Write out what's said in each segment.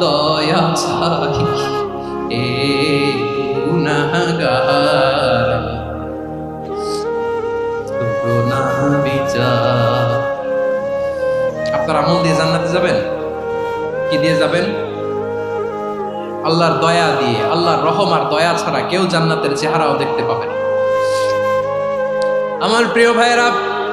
দয়া চাহি এ আপনার আমল দিয়ে জান্নাতে যাবেন? কি দিয়ে যাবেন? আল্লাহর দয়া দিয়ে, আল্লাহর রহম আর দয়া ছাড়া কেউ জান্নাতের চেহারাও দেখতে পাবে আমার প্রিয় ভাইয়েরা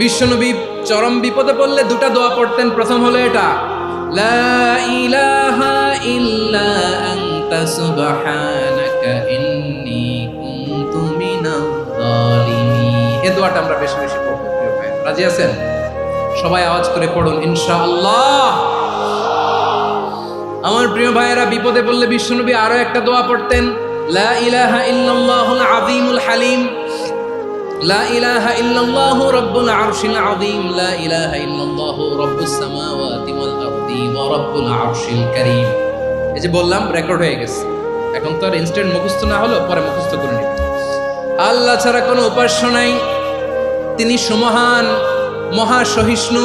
বিশ্বনবী চরম বিপদে পড়লে দুটা দোয়া পড়তেন। প্রথম হলো এটা, লা ইলাহা ইল্লা আনতা সুবহানাকা ইন্নী দোয়াটা আমরা বেশি বেশি পড়ব রাজি আছেন? সবাই আওয়াজ করে পড়ুন, ইনশাআল্লাহ। আমার প্রিয় ভাইয়েরা, বিপদে পড়লে বিশ্বনবী আরও একটা দোয়া পড়তেন, লা ইলাহা ইল্লাল্লাহুল আযীমুল হালিম। লা إله إلا الله আরশিল العرش লা لا إله إلا الله رب السماوات والأرض ورب العرش الكريم এই যে বললাম রেকর্ড হয়ে গেছে। এখন তো আর ইনস্ট্যান্ট মুখস্থ না হলো পরে মুখস্থ করে নিব আল্লাহ ছাড়া কোনো উপাস্য নাই। তিনি সুমহান মহাসহিষ্ণু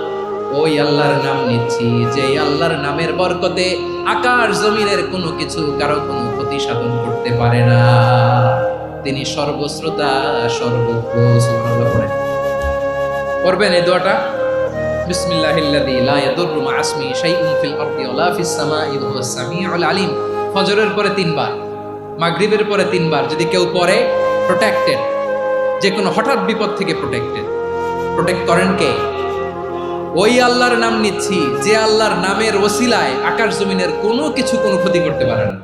ওই আল্লাহর নাম নিচ্ছি যে আল্লাহর নামের বরকতে আকাশ জমিনের কোনো কিছু কারও কোনো ক্ষতি সাধন করতে পারে না। তিনি সর্বশ্রোতা সর্বজ্ঞ পড়বেন এই দোয়াটা? বিসমিল্লাহিল্লাযী লা ইয়াদুররু মা ইসমি শাইউন ফিল আরদি ফিস ওয়া সামিউল আলিম। ফজরের পরে তিনবার, মাগরিবের পরে তিনবার যদি কেউ পড়ে প্রোটেক্টেড যে কোনো হঠাৎ বিপদ থেকে প্রোটেক্টেড প্রোটেক্ট করেন কে? ওই আল্লাহর নাম নিচ্ছি, যে আল্লাহর নামের ওসিলায় আকাশ জমিনের কোনো কিছু কোনো ক্ষতি করতে পারে না।